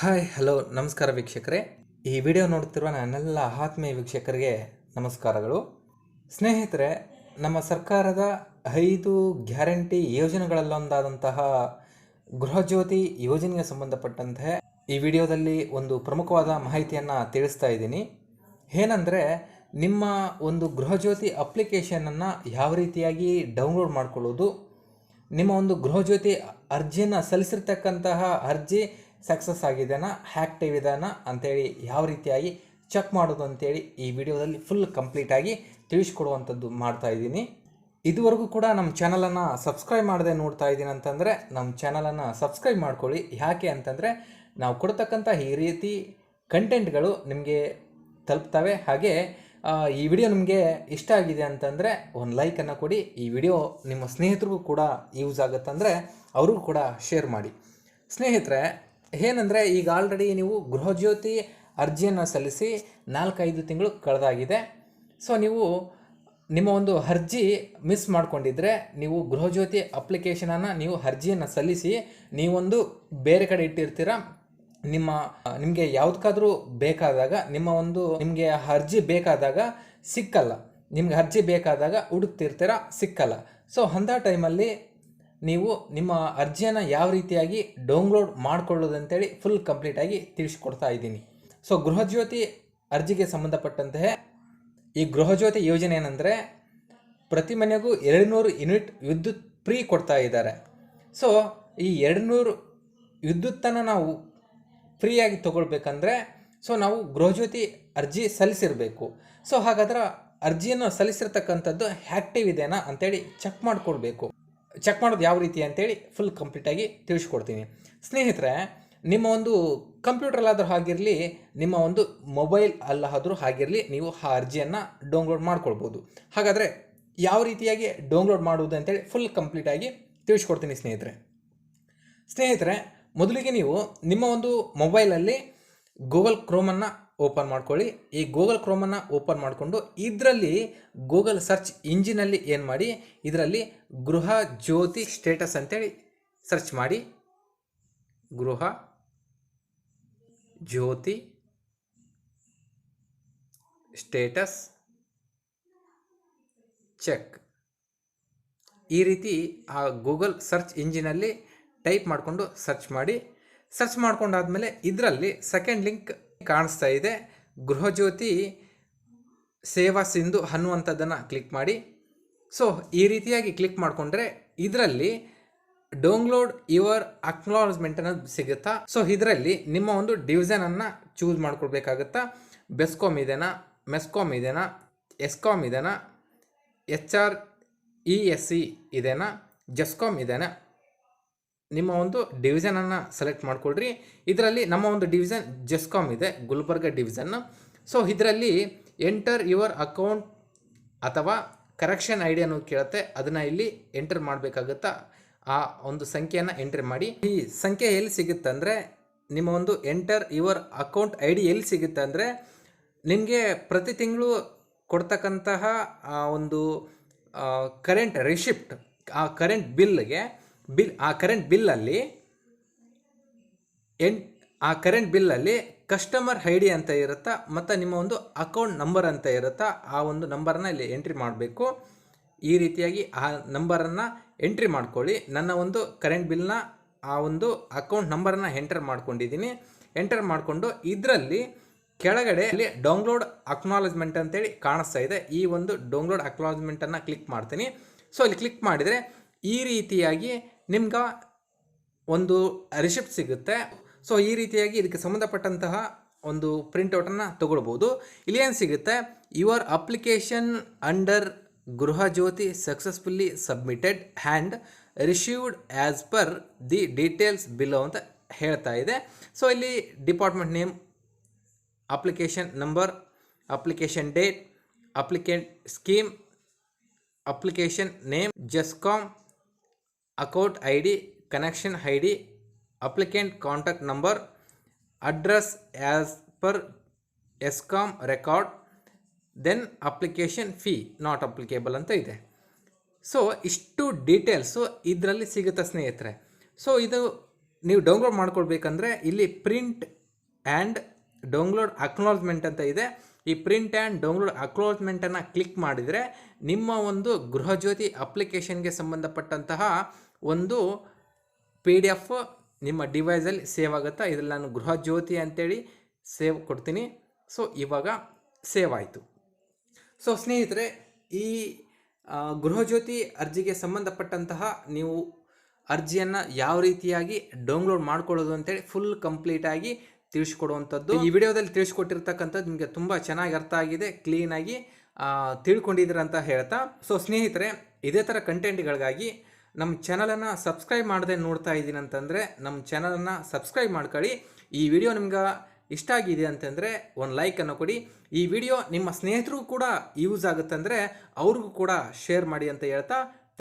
Hi hello ನಮಸ್ಕಾರ ವೀಕ್ಷಕರೇ. ಈ ವಿಡಿಯೋ ನೋಡ್ತಿರುವ ನನ್ನೆಲ್ಲ ಆತ್ಮೀಯ ವೀಕ್ಷಕರಿಗೆ ನಮಸ್ಕಾರಗಳು. ಸ್ನೇಹಿತರೆ, ನಮ್ಮ ಸರ್ಕಾರದ ಐದು ಗ್ಯಾರಂಟಿ ಯೋಜನೆಗಳಲ್ಲೊಂದಾದಂತಹ ಗೃಹಜ್ಯೋತಿ ಯೋಜನೆಗೆ ಸಂಬಂಧಪಟ್ಟಂತೆ ಈ ವಿಡಿಯೋದಲ್ಲಿ ಒಂದು ಪ್ರಮುಖವಾದ ಮಾಹಿತಿಯನ್ನು ತಿಳಿಸ್ತಾ ಇದ್ದೀನಿ. ಏನಂದರೆ, ನಿಮ್ಮ ಒಂದು ಗೃಹಜ್ಯೋತಿ ಅಪ್ಲಿಕೇಶನನ್ನು ಯಾವ ರೀತಿಯಾಗಿ ಡೌನ್ಲೋಡ್ ಮಾಡ್ಕೊಳ್ಳೋದು, ನಿಮ್ಮ ಒಂದು ಗೃಹಜ್ಯೋತಿ ಅರ್ಜಿಯನ್ನು ಸಲ್ಲಿಸಿರ್ತಕ್ಕಂತಹ ಅರ್ಜಿ ಸಕ್ಸಸ್ ಆಗಿದೆನಾ ಆ್ಯಕ್ಟಿವ್ ಇದಾನ ಅಂಥೇಳಿ ಯಾವ ರೀತಿಯಾಗಿ ಚೆಕ್ ಮಾಡೋದು ಅಂತೇಳಿ ಈ ವಿಡಿಯೋದಲ್ಲಿ ಫುಲ್ ಕಂಪ್ಲೀಟಾಗಿ ತಿಳಿಸ್ಕೊಡುವಂಥದ್ದು ಮಾಡ್ತಾ ಇದ್ದೀನಿ. ಇದುವರೆಗೂ ಕೂಡ ನಮ್ಮ ಚಾನಲನ್ನು ಸಬ್ಸ್ಕ್ರೈಬ್ ಮಾಡದೆ ನೋಡ್ತಾ ಇದ್ದೀನಿ ಅಂತಂದರೆ ನಮ್ಮ ಚಾನಲನ್ನು ಸಬ್ಸ್ಕ್ರೈಬ್ ಮಾಡ್ಕೊಳ್ಳಿ. ಯಾಕೆ ಅಂತಂದರೆ ನಾವು ಕೊಡ್ತಕ್ಕಂಥ ಈ ರೀತಿ ಕಂಟೆಂಟ್ಗಳು ನಿಮಗೆ ತಲುಪ್ತವೆ. ಹಾಗೆ ಈ ವಿಡಿಯೋ ನಿಮಗೆ ಇಷ್ಟ ಆಗಿದೆ ಅಂತಂದರೆ ಒಂದು ಲೈಕನ್ನು ಕೊಡಿ. ಈ ವಿಡಿಯೋ ನಿಮ್ಮ ಸ್ನೇಹಿತರಿಗೂ ಕೂಡ ಯೂಸ್ ಆಗುತ್ತಂದರೆ ಅವ್ರಿಗೂ ಕೂಡ ಶೇರ್ ಮಾಡಿ. ಸ್ನೇಹಿತರೆ ಏನಂದರೆ ಈಗ ಆಲ್ರೆಡಿ ನೀವು ಗೃಹಜ್ಯೋತಿ ಅರ್ಜಿಯನ್ನು ಸಲ್ಲಿಸಿ ನಾಲ್ಕೈದು ತಿಂಗಳು ಕಳೆದಾಗಿದೆ. ಸೊ ನೀವು ನಿಮ್ಮ ಒಂದು ಅರ್ಜಿ ಮಿಸ್ ಮಾಡಿಕೊಂಡಿದ್ರೆ ನೀವು ಗೃಹಜ್ಯೋತಿ ಅಪ್ಲಿಕೇಶನನ್ನು ನೀವು ಅರ್ಜಿಯನ್ನು ಸಲ್ಲಿಸಿ ನೀವೊಂದು ಬೇರೆ ಕಡೆ ಇಟ್ಟಿರ್ತೀರ? ನಿಮ್ಮ, ನಿಮಗೆ ಯಾವುದಕ್ಕಾದರೂ ಬೇಕಾದಾಗ, ನಿಮ್ಮ ಒಂದು, ನಿಮಗೆ ಅರ್ಜಿ ಬೇಕಾದಾಗ ಸಿಕ್ಕಲ್ಲ. ನಿಮ್ಗೆ ಅರ್ಜಿ ಬೇಕಾದಾಗ ಹುಡುಕ್ತಿರ್ತೀರ? ಸಿಕ್ಕಲ್ಲ. ಸೊ ಅಂಥ ಟೈಮಲ್ಲಿ ನೀವು ನಿಮ್ಮ ಅರ್ಜಿಯನ್ನು ಯಾವ ರೀತಿಯಾಗಿ ಡೌನ್ಲೋಡ್ ಮಾಡಿಕೊಳ್ಳೋದಂತೇಳಿ ಫುಲ್ ಕಂಪ್ಲೀಟಾಗಿ ತಿಳಿಸ್ಕೊಡ್ತಾ ಇದ್ದೀನಿ. ಸೊ ಗೃಹಜ್ಯೋತಿ ಅರ್ಜಿಗೆ ಸಂಬಂಧಪಟ್ಟಂತೆ ಈ ಗೃಹಜ್ಯೋತಿ ಯೋಜನೆ ಏನಂದರೆ ಪ್ರತಿ ಮನೆಗೂ ಎರಡು ನೂರು ಯೂನಿಟ್ ವಿದ್ಯುತ್ ಫ್ರೀ ಕೊಡ್ತಾ ಇದ್ದಾರೆ. ಸೊ ಈ ಎರಡು ನೂರು ವಿದ್ಯುತ್ತನ್ನು ನಾವು ಫ್ರೀಯಾಗಿ ತೊಗೊಳ್ಬೇಕಂದ್ರೆ ಸೊ ನಾವು ಗೃಹಜ್ಯೋತಿ ಅರ್ಜಿ ಸಲ್ಲಿಸಿರಬೇಕು. ಸೊ ಹಾಗಾದ್ರೆ ಅರ್ಜಿಯನ್ನು ಸಲ್ಲಿಸಿರ್ತಕ್ಕಂಥದ್ದು ಆ್ಯಕ್ಟಿವ್ ಇದೆಯಾ ಅಂತೇಳಿ ಚೆಕ್ ಮಾಡಿಕೊಡ್ಬೇಕು ಚೆಕ್ ಮಾಡೋದು ಯಾವ ರೀತಿ ಅಂತೇಳಿ ಫುಲ್ ಕಂಪ್ಲೀಟಾಗಿ ತಿಳಿಸ್ಕೊಡ್ತೀನಿ. ಸ್ನೇಹಿತರೆ, ನಿಮ್ಮ ಒಂದು ಕಂಪ್ಯೂಟ್ರಲ್ಲಾದರೂ ಆಗಿರಲಿ ನಿಮ್ಮ ಒಂದು ಮೊಬೈಲ್ ಅಲ್ಲಾದರೂ ಆಗಿರಲಿ ನೀವು ಆ ಅರ್ಜಿಯನ್ನು ಡೌನ್ಲೋಡ್ ಮಾಡ್ಕೊಳ್ಬೋದು. ಹಾಗಾದರೆ ಯಾವ ರೀತಿಯಾಗಿ ಡೌನ್ಲೋಡ್ ಮಾಡುವುದು ಅಂತೇಳಿ ಫುಲ್ ಕಂಪ್ಲೀಟಾಗಿ ತಿಳಿಸ್ಕೊಡ್ತೀನಿ ಸ್ನೇಹಿತರೆ. ಸ್ನೇಹಿತರೆ, ಮೊದಲಿಗೆ ನೀವು ನಿಮ್ಮ ಒಂದು ಮೊಬೈಲಲ್ಲಿ ಗೂಗಲ್ ಕ್ರೋಮನ್ನು ಓಪನ್ ಮಾಡ್ಕೊಳ್ಳಿ. ಈ ಗೂಗಲ್ ಕ್ರೋಮನ್ನು ಓಪನ್ ಮಾಡಿಕೊಂಡು ಇದರಲ್ಲಿ ಗೂಗಲ್ ಸರ್ಚ್ ಇಂಜಿನಲ್ಲಿ ಏನು ಮಾಡಿ, ಇದರಲ್ಲಿ ಗೃಹ ಜ್ಯೋತಿ ಸ್ಟೇಟಸ್ ಅಂತೇಳಿ ಸರ್ಚ್ ಮಾಡಿ. ಗೃಹ ಜ್ಯೋತಿ ಸ್ಟೇಟಸ್ ಚೆಕ್. ಈ ರೀತಿ ಆ ಗೂಗಲ್ ಸರ್ಚ್ ಇಂಜಿನಲ್ಲಿ ಟೈಪ್ ಮಾಡಿಕೊಂಡು ಸರ್ಚ್ ಮಾಡಿ. ಸರ್ಚ್ ಮಾಡ್ಕೊಂಡಾದ್ಮೇಲೆ ಇದರಲ್ಲಿ ಸೆಕೆಂಡ್ ಲಿಂಕ್ ಕಾಣಿಸ್ತಾ ಇದೆ. ಗೃಹಜ್ಯೋತಿ ಸೇವಾ ಸಿಂಧು ಅನ್ನುವಂಥದ್ದನ್ನು ಕ್ಲಿಕ್ ಮಾಡಿ. ಸೊ ಈ ರೀತಿಯಾಗಿ ಕ್ಲಿಕ್ ಮಾಡಿಕೊಂಡ್ರೆ ಇದರಲ್ಲಿ ಡೌನ್ಲೋಡ್ ಯುವರ್ ಅಕ್ನಾಲಜ್ಮೆಂಟ್ ಅನ್ನೋದು ಸಿಗುತ್ತಾ? ಸೊ ಇದರಲ್ಲಿ ನಿಮ್ಮ ಒಂದು ಡಿವಿಷನನ್ನು ಚೂಸ್ ಮಾಡ್ಕೊಳ್ಬೇಕಾಗುತ್ತಾ ಬೆಸ್ಕಾಮ್ ಇದೆನಾ? ಮೆಸ್ಕಾಮ್ ಇದೆನಾ? ಎಸ್ಕಾಮ್ ಇದೆನಾ? H R E S C ಇದೆನಾ? ಜಸ್ಕಾಮ್ ಇದೆನಾ? ನಿಮ್ಮ ಒಂದು ಡಿವಿಷನನ್ನು ಸೆಲೆಕ್ಟ್ ಮಾಡ್ಕೊಳ್ರಿ. ಇದರಲ್ಲಿ ನಮ್ಮ ಒಂದು ಡಿವಿಷನ್ ಜೆಸ್ಕಾಮ್ ಇದೆ, ಗುಲ್ಬರ್ಗ ಡಿವಿಷನ್ ಸೊ ಇದರಲ್ಲಿ ಎಂಟರ್ ಯುವರ್ ಅಕೌಂಟ್ ಅಥವಾ ಕರೆಕ್ಷನ್ ಐ ಡಿ ಅನ್ನೋದು ಕೇಳುತ್ತೆ. ಅದನ್ನು ಇಲ್ಲಿ ಎಂಟರ್ ಮಾಡಬೇಕಾಗುತ್ತಾ? ಆ ಒಂದು ಸಂಖ್ಯೆಯನ್ನು ಎಂಟ್ರಿ ಮಾಡಿ. ಈ ಸಂಖ್ಯೆ ಎಲ್ಲಿ ಸಿಗುತ್ತೆ ಅಂದರೆ, ನಿಮ್ಮ ಒಂದು enter your account I D ಎಲ್ಲಿ ಸಿಗುತ್ತೆ ಅಂದರೆ, ನಿಮಗೆ ಪ್ರತಿ ತಿಂಗಳು ಕೊಡ್ತಕ್ಕಂತಹ ಒಂದು ಕರೆಂಟ್ ರಿಸಿಪ್ಟ್ ಆ ಕರೆಂಟ್ ಬಿಲ್ಗೆ ಬಿಲ್, ಆ ಕರೆಂಟ್ ಬಿಲ್ಲಲ್ಲಿ ಎನ್, ಆ ಕರೆಂಟ್ ಬಿಲ್ಲಲ್ಲಿ ಕಸ್ಟಮರ್ ಐ ಡಿ ಅಂತ ಇರುತ್ತಾ, ಮತ್ತು ನಿಮ್ಮ ಒಂದು ಅಕೌಂಟ್ ನಂಬರ್ ಅಂತ ಇರುತ್ತಾ, ಆ ಒಂದು ನಂಬರನ್ನು ಇಲ್ಲಿ ಎಂಟ್ರಿ ಮಾಡಬೇಕು. ಈ ರೀತಿಯಾಗಿ ಆ ನಂಬರನ್ನು ಎಂಟ್ರಿ ಮಾಡ್ಕೊಳ್ಳಿ. ನನ್ನ ಒಂದು ಕರೆಂಟ್ ಬಿಲ್ನ ಆ ಒಂದು ಅಕೌಂಟ್ ನಂಬರನ್ನು ಎಂಟರ್ ಮಾಡ್ಕೊಂಡಿದ್ದೀನಿ. ಎಂಟರ್ ಮಾಡಿಕೊಂಡು ಇದರಲ್ಲಿ ಕೆಳಗಡೆ ಇಲ್ಲಿ ಡೌನ್ಲೋಡ್ ಅಕ್ನಾಲಜ್ಮೆಂಟ್ ಅಂತೇಳಿ ಕಾಣಿಸ್ತಾ ಇದೆ. ಈ ಒಂದು ಡೌನ್ಲೋಡ್ ಅಕ್ನಾಲಜ್ಮೆಂಟನ್ನು ಕ್ಲಿಕ್ ಮಾಡ್ತೀನಿ. ಸೊ ಅಲ್ಲಿ ಕ್ಲಿಕ್ ಮಾಡಿದರೆ ಈ ರೀತಿಯಾಗಿ ನಿಮ್ಗೆ ಒಂದು ರಿಸಿಪ್ಟ್ ಸಿಗುತ್ತೆ. ಸೊ ಈ ರೀತಿಯಾಗಿ ಇದಕ್ಕೆ ಸಂಬಂಧಪಟ್ಟಂತಹ ಒಂದು ಪ್ರಿಂಟೌಟನ್ನು ತೊಗೊಳ್ಬೋದು. ಇಲ್ಲಿ ಏನು ಸಿಗುತ್ತೆ? Your application under Gruhajyothi successfully submitted and received as per the details below ಅಂತ ಹೇಳ್ತಾ ಇದೆ. ಸೊ ಇಲ್ಲಿ department name application number application date applicant scheme application name GESCOM account I D connection I D applicant contact number, address as per ESCOM record, then application fee, not applicable ಅಂತ ಇದೆ. So, ಇಷ್ಟು details ಇದರಲ್ಲಿ ಸಿಗುತ್ತೆ ಸ್ನೇಹಿತರೆ. So, ಇದು ನೀವು download ಮಾಡ್ಕೊಳ್ಬೇಕಂದ್ರೆ ಇಲ್ಲಿ print and download acknowledgement ಅಂತ ಇದೆ. ಈ ಪ್ರಿಂಟ್ ಆ್ಯಂಡ್ ಡೌನ್ಲೋಡ್ ಅಕ್ನಾಲಜ್ಮೆಂಟನ್ನು ಕ್ಲಿಕ್ ಮಾಡಿದರೆ ನಿಮ್ಮ ಒಂದು ಗೃಹಜ್ಯೋತಿ ಅಪ್ಲಿಕೇಶನ್ಗೆ ಸಂಬಂಧಪಟ್ಟಂತಹ ಒಂದು ಪಿ ಡಿ ಎಫ್ ನಿಮ್ಮ ಡಿವೈಸಲ್ಲಿ ಸೇವ್ ಆಗುತ್ತಾ? ಇದರಲ್ಲಿ ನಾನು ಗೃಹಜ್ಯೋತಿ ಅಂತೇಳಿ ಸೇವ್ ಕೊಡ್ತೀನಿ. ಸೊ ಇವಾಗ ಸೇವ್ ಆಯಿತು. ಸೊ ಸ್ನೇಹಿತರೆ, ಈ ಗೃಹಜ್ಯೋತಿ ಅರ್ಜಿಗೆ ಸಂಬಂಧಪಟ್ಟಂತಹ ನೀವು ಅರ್ಜಿಯನ್ನು ಯಾವ ರೀತಿಯಾಗಿ ಡೌನ್ಲೋಡ್ ಮಾಡ್ಕೊಳ್ಳೋದು ಅಂತೇಳಿ ಫುಲ್ ಕಂಪ್ಲೀಟಾಗಿ ತಿಳಿಸ್ಕೊಡುವಂಥದ್ದು. ಈ ವಿಡಿಯೋದಲ್ಲಿ ತಿಳಿಸ್ಕೊಟ್ಟಿರ್ತಕ್ಕಂಥದ್ದು ನಿಮಗೆ ತುಂಬ ಚೆನ್ನಾಗಿ ಅರ್ಥ ಆಗಿದೆ ಕ್ಲೀನಾಗಿ ತಿಳ್ಕೊಂಡಿದ್ದೀರಂತ ಹೇಳ್ತಾ. ಸೊ ಸ್ನೇಹಿತರೆ, ಇದೇ ಥರ ಕಂಟೆಂಟ್ಗಳಿಗಾಗಿ ನಮ್ಮ ಚಾನಲನ್ನು ಸಬ್ಸ್ಕ್ರೈಬ್ ಮಾಡದೆ ನೋಡ್ತಾ ಇದ್ದೀನಿ ಅಂತಂದರೆ ನಮ್ಮ ಚಾನಲನ್ನು ಸಬ್ಸ್ಕ್ರೈಬ್ ಮಾಡ್ಕೊಳ್ಳಿ. ಈ ವಿಡಿಯೋ ನಿಮ್ಗೆ ಇಷ್ಟ ಆಗಿದೆ ಅಂತಂದರೆ, ಒಂದು ಲೈಕನ್ನು ಕೊಡಿ. ಈ ವಿಡಿಯೋ ನಿಮ್ಮ ಸ್ನೇಹಿತರಿಗೂ ಕೂಡ ಯೂಸ್ ಆಗುತ್ತಂದರೆ, ಅವ್ರಿಗೂ ಕೂಡ ಶೇರ್ ಮಾಡಿ ಅಂತ ಹೇಳ್ತಾ.